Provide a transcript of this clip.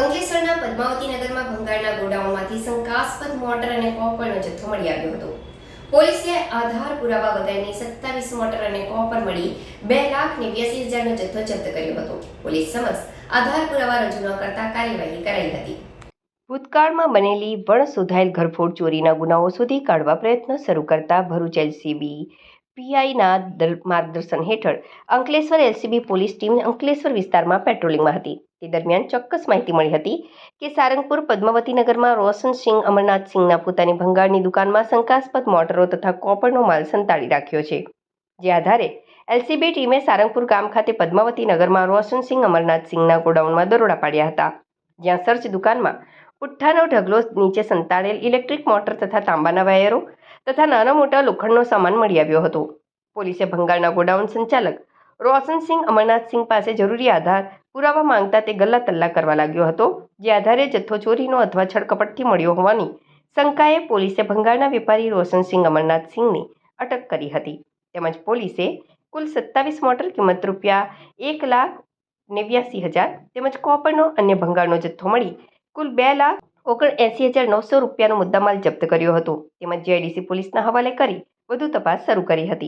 અંકલેશ્વરના પદ્માવતી નગરમાં ભંગારના ગોડાઉનમાંથી શંકાસ્પદ મોટર અને કોપરનો જથ્થો મળી આવ્યો હતો. પોલીસે આધાર પુરાવા વગરની સત્તાવીસ મોટર અને કોપર મળી બે લાખ નેવ્યાસી હજારનો જથ્થો જપ્ત કર્યો હતો. પોલીસ સમક્ષ આધાર પુરાવા રજૂ ન કરતા કાર્યવાહી કરાઈ હતી. ભૂતકાળમાં બનેલી વણ શોધાયેલ ઘરફોડ ચોરીના ગુનાઓ શોધી કાઢવા પ્રયત્ન શરૂ કરતા ભરૂચ એલસીબી પીઆઈના માર્ગદર્શન હેઠળ Ankleshwar LCB police team Ankleshwar વિસ્તારમાં પેટ્રોલિંગમાં હતી. તે દરમિયાન ચોક્કસ માહિતી મળી હતી કે સારંગપુર પદ્માવતી નગરમાં રોશનસિંહ અમરનાથસિંહના પોતાની ભંગાળની દુકાનમાં શંકાસ્પદ મોટરો તથા કોપરનો માલ સંતાડી રાખ્યો છે. જે આધારે એલસીબી ટીમે સારંગપુર ગામ ખાતે પદ્માવતી નગરમાં રોશનસિંહ અમરનાથસિંહના ગોડાઉનમાં દરોડા પાડ્યા હતા. જ્યાં સર્ચ દુકાનમાં પુઠ્ઠાનો ઢગલો નીચે સંતાડેલ ઇલેક્ટ્રિક મોટર તથા તાંબાના વાયરો તથા નાના મોટા લોખંડનો સામાન મળી આવ્યો હતો. પોલીસે ભંગાળના ગોડાઉન સંચાલક રોશનસિંહ અમરનાથસિંહ પાસે જરૂરી આધાર પુરાવા માંગતા તે ગલ્લા તલ્લા કરવા લાગ્યો હતો, જે આધારે જથ્થો ચોરીનો અથવા છળકપટથી મળ્યો હોવાની શંકાએ પોલીસે ભંગારના વેપારી રોશનસિંહ અમરનાથસિંહની અટક કરી હતી. તેમજ પોલીસે કુલ સત્તાવીસ મોટર કિંમત રૂપિયા એક લાખ નેવ્યાસી હજાર તેમજ કોપરનો અન્ય ભંગારનો જથ્થો મળી કુલ બે લાખ ઓગણ એંસી હજાર નવસો રૂપિયાનો મુદ્દામાલ જપ્ત કર્યો હતો. તેમજ જીઆઈડીસી પોલીસના હવાલે કરી વધુ તપાસ શરૂ કરી હતી.